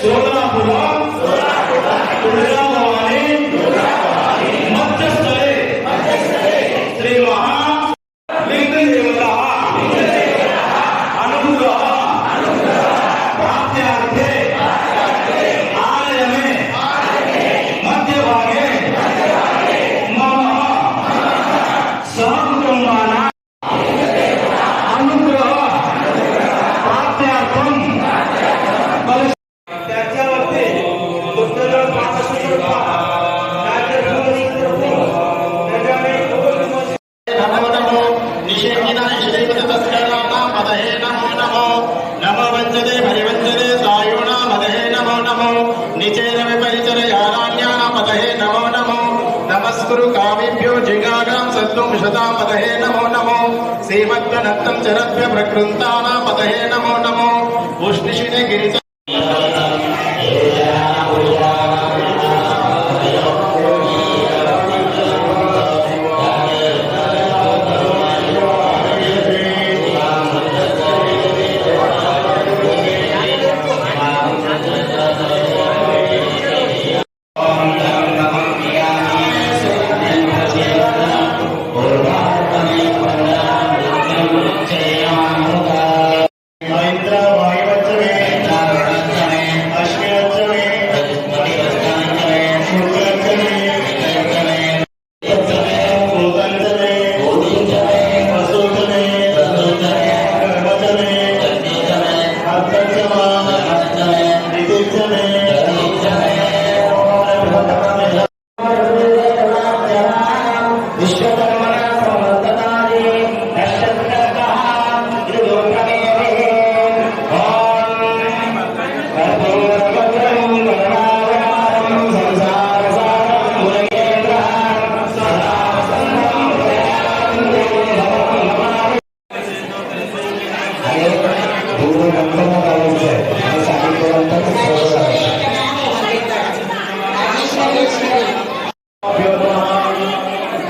सोलापुरा सोलापुरा ప్రకృంతానా పదహే నమో. నమో ఉష్ణిషిణే గిరిత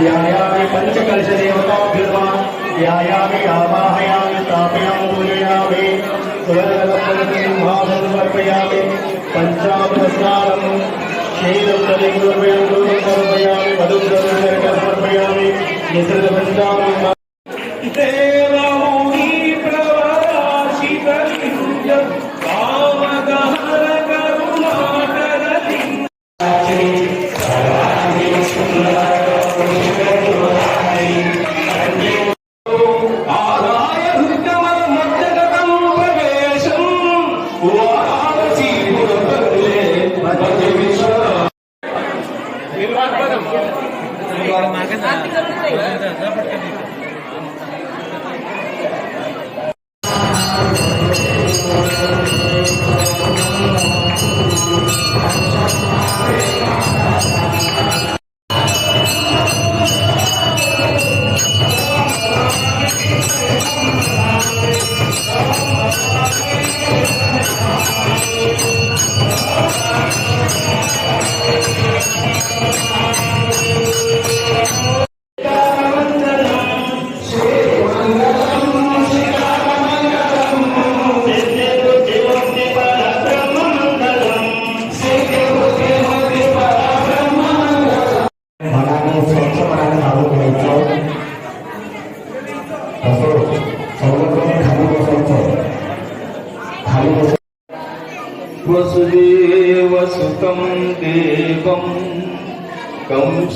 ध्यायामि पञ्चकलशदेवताभ्युर्वान् ध्यायामि आवाहयामि स्थापयामि पूजयामि सुवर्णसम्पन्नसमर्पयामि समर्पयामि शीलं तदेव समर्पयामि वधुं समर्पयामि निसृतपञ्चामृता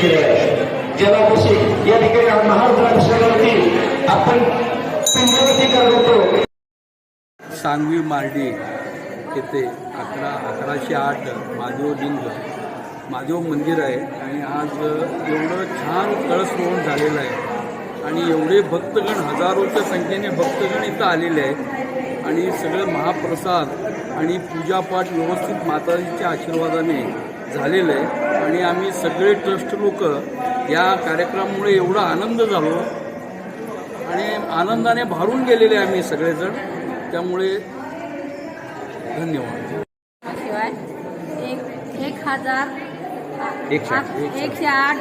केलेला आहे. या ठिकाणी महारुद्राभिषेकावरती आपण पिंडवती करत होतो. सांगवी मार्डी येथे अकरा अकराशे आठ महादेव लिंग महादेव मंदिर आहे. आणि आज एवढं छान कळसरोहण झालेलं आहे. आणि एवढे भक्तगण हजारोच्या संख्येने भक्तगण इथं आलेले आहेत. आणि सगळं महाप्रसाद आणि पूजापाठ व्यवस्थित माताजीच्या आशीर्वादाने झालेलं आहे. आणि आम्ही सगळे ट्रस्ट लोक या कार्यक्रमामुळे एवढा आनंद झालो. आणि आनंदाने भारून गेलेले आम्ही सगळेजण. त्यामुळे धन्यवाद. शिवाय एक एक हजार एकशे आठ,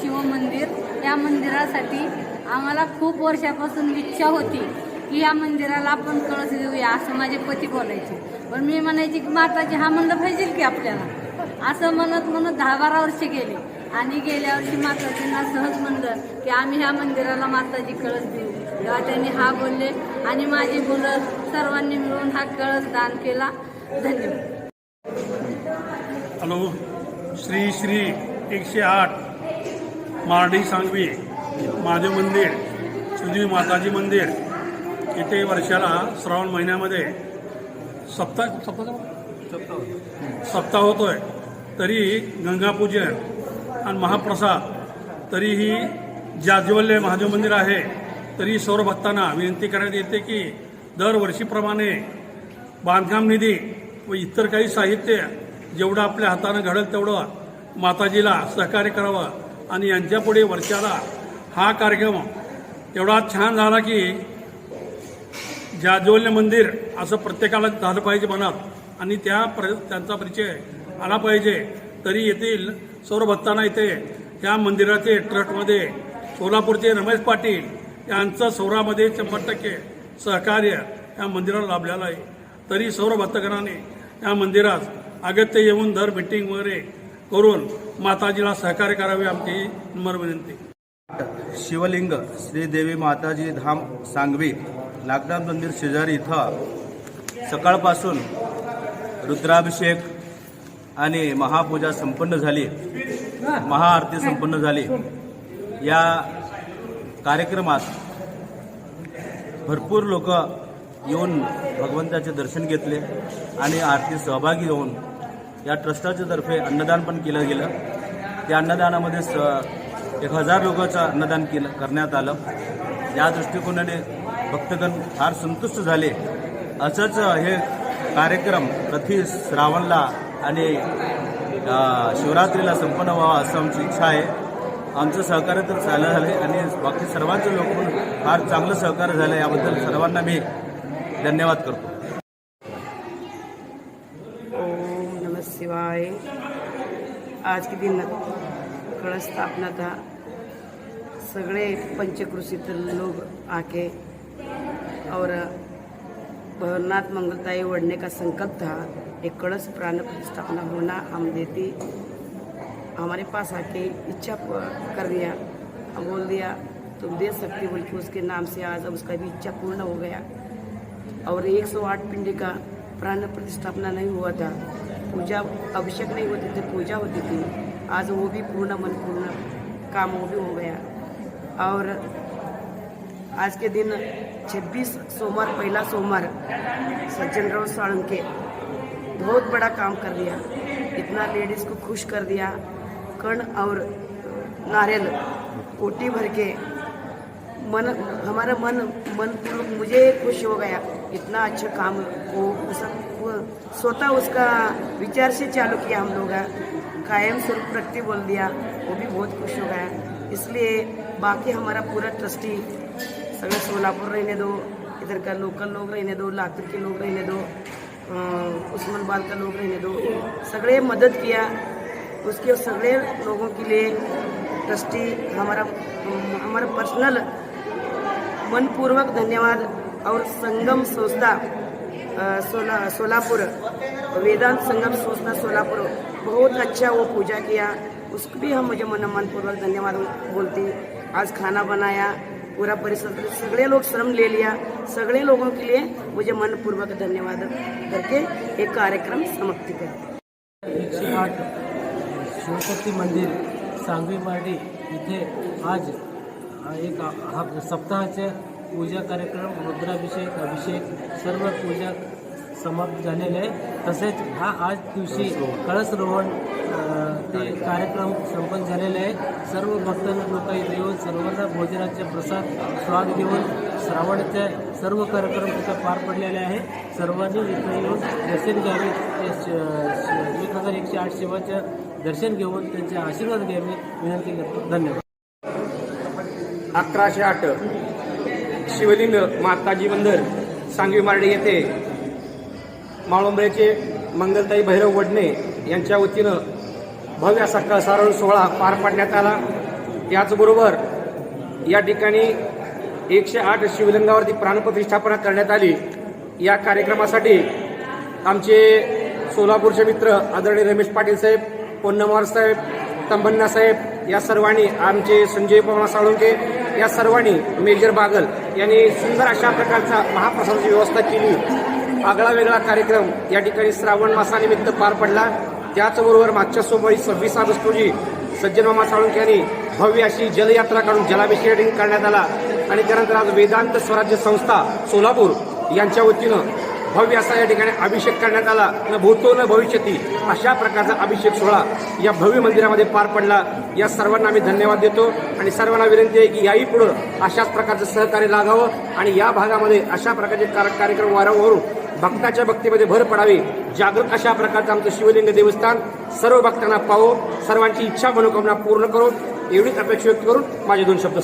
शिवमंदिर या मंदिरासाठी आम्हाला खूप वर्षापासून इच्छा होती की या मंदिराला आपण कळस देऊया असं माझे पती बोलायचे. पण मी म्हणायचे की माताजी हा म्हणलं पाहिजे की आपल्याला? असं म्हणत म्हणत दहा बारा वर्ष गेले. आणि गेल्या वर्षी माताजींना सहज म्हणलं की आम्ही ह्या मंदिराला माताजी कळस देऊ. तेव्हा त्यांनी हा बोलले आणि माझी मुलं सर्वांनी मिळून हा कळस दान केला. धन्यवाद. हॅलो श्री श्री एकशे आठ मार्डी सांगवी महादेव मंदिर सुजवी माताजी मंदिर. इथे वर्षाला श्रावण महिन्यामध्ये सप्ताह सप्ताह सप्ताह होतोय. तरी गंगापूजन आणि महाप्रसाद तरीही जाजवल्य महादेव मंदिर आहे तरी सर्व भक्तांना विनंती करण्यात येते की दरवर्षीप्रमाणे बांधकाम निधी व इतर काही साहित्य जेवढं आपल्या हातानं घडेल तेवढं माताजीला सहकार्य करावं आणि यांच्यापुढे वर्षाला हा कार्यक्रम एवढा छान झाला की जाजवल्य मंदिर असं प्रत्येकाला झालं पाहिजे मनात आणि त्या प्र त्यांचा परिचय आला पाहिजे तरी येथील सौरभत्ताना भक्तांना इथे या मंदिराचे ट्रस्टमध्ये सोलापूरचे रमेश पाटील यांचं सौरामध्ये शंभर टक्के सहकार्य या मंदिराला लाभलेलं आहे. तरी सर्व या मंदिरात अगत्य येऊन दर मिटिंग वगैरे करून माताजीला सहकार्य करावे आमची नम्र विनंती. शिवलिंग श्रीदेवी माताजी धाम सांगवी नागनाथ मंदिर शेजारी इथं सकाळपासून रुद्राभिषेक आणि महापूजा संपन्न झाली. महाआरती संपन्न झाली. या कार्यक्रमात भरपूर लोक येऊन भगवंताचे दर्शन घेतले आणि आरती सहभागी होऊन या ट्रस्टाच्या तर्फे अन्नदान पण केलं गेलं. त्या अन्नदानामध्ये स एक हजार लोकांचं अन्नदान केलं करण्यात आलं. या दृष्टिकोनाने भक्तगण फार संतुष्ट झाले. असंच हे कार्यक्रम प्रति श्रावणला आणि शिवरात्रीला संपन्न व्हावा असं आमची इच्छा आहे. आमचं सहकार्य तर चाललं झालं आणि बाकी सर्वांचे लोक पण फार चांगलं सहकार्य झालं याबद्दल सर्वांना मी धन्यवाद करतो. ओम नमः शिवाय. आज के दिन कलश स्थापना था सगळे पंचकृषित लोग आके और भवरनाथ मंगलताई ओढ़ने का संकल्प था एक कलश प्राण प्रतिष्ठापना होना हम देती हमारे पास आके इच्छा कर दिया हम बोल दिया तुम दे सकते हो, बोल के उसके नाम से आज उसका भी इच्छा पूर्ण हो गया। और 108 पिंडी का प्राण प्रतिष्ठापना नहीं हुआ था पूजा अभिषेक नहीं होती थी पूजा होती थी आज वो भी पूर्ण मन पूर्ण काम वो भी हो गया। और आज के दिन 26 सोमवार, पहला सोमवार, सज्जन राव साळुंके बहुत बड़ा काम कर दिया। इतना लेडीज़ को खुश कर दिया। कर्ण और नारियल कोटी भर के मन, हमारा मन मन पूर्वक मुझे खुश हो गया। इतना अच्छा काम वो स्वतः उसका विचार से चालू किया हम लोग। कायम स्वरूप प्रगति बोल दिया, वो भी बहुत खुश हो गया। इसलिए बाकी हमारा पूरा ट्रस्टी सगळे सोलापुर रहने दो, इधर का लोकल लोग रहने दो, लातूर के लोग रहने दो उस्मानबाद का लोग रहने दो। सगड़े मदद किया, उसके सगड़े लोगों के लिए ट्रस्टी हमारा हमारा पर्सनल मनपूर्वक धन्यवाद और संगम संस्था सोला, सोलापुर, वेदांत संगम संस्था सोलापुर, बहुत अच्छा वो पूजा किया। उसको भी हम मुझे मन, मनपूर्वक धन्यवाद बोलते, आज खाना बनाया पूरा परिसर. सगळे लोग श्रम ले लिया सगळे लोगों के लिए मुझे मनपूर्वक धन्यवाद करके एक कार्यक्रम समाप्त करते एकशे आठ. शिवशक्ती मंदिर सांगवी मार्डी इथे आज एक हा सप्ताहाचे पूजा कार्यक्रम रुद्राभिषेक अभिषेक सर्व पूजा समाप्त झालेले आहे. तसेच हा आज दिवशी कळसरोहण रोवण ते कार्यक्रम संपन्न झालेले आहे. सर्व भक्तांना लोक इथे येऊन सर्वांना भोजनाचे प्रसाद स्वाद घेऊन श्रावणाचे सर्व कार्यक्रम तिथं पार पडलेले आहे. सर्वांनी इथे येऊन दर्शन घ्यावे ते श- एक हजार एकशे आठ शिवाचं दर्शन घेऊन त्यांचे आशीर्वाद घ्यावे. विनंती करतो. धन्यवाद. अकराशे आठ. शिवलिंग माताजी मंदिर सांगवी मार्डी येथे. माळुंबरेचे मंगलताई भैरव वडणे यांच्या वतीनं भव्य असा कळसारोहण सोहळा पार पाडण्यात आला. याचबरोबर या ठिकाणी एकशे आठ शिवलिंगावरती प्राणप्रतिष्ठापना करण्यात आली. या कार्यक्रमासाठी आमचे सोलापूरचे मित्र आदरणीय रमेश पाटील साहेब पोन्नमवार साहेब तंबन्ना साहेब या सर्वांनी आमचे संजय पवना साळुंके या सर्वांनी मेजर बागल यांनी सुंदर अशा प्रकारचा महाप्रसादाची व्यवस्था केली. आगळा वेगळा कार्यक्रम या ठिकाणी श्रावण मासानिमित्त पार पडला. त्याचबरोबर मागच्या सोमवारी सव्वीस ऑगस्ट रोजी सज्जनमामा साळुंके यांनी भव्य अशी जलयात्रा काढून जलाभिषेक करण्यात आला. आणि त्यानंतर आज वेदांत स्वराज्य संस्था सोलापूर यांच्या वतीनं भव्य असा या ठिकाणी अभिषेक करण्यात आला. न भूतो न भविष्यती अशा प्रकारचा अभिषेक सोहळा या भव्य मंदिरामध्ये पार पडला. या सर्वांना आम्ही धन्यवाद देतो आणि सर्वांना विनंती आहे की याही पुढं अशाच प्रकारचं सहकार्य लागावं आणि या भागामध्ये अशा प्रकारचे कार्यक्रम वारंवार भक्ताच्या भक्तीमध्ये भर पडावी. जागृत अशा प्रकारचं आमचं शिवलिंग देवस्थान सर्व भक्तांना पाहो. सर्वांची इच्छा मनोकामना पूर्ण करून एवढीच अपेक्षा व्यक्त करून माझे दोन शब्द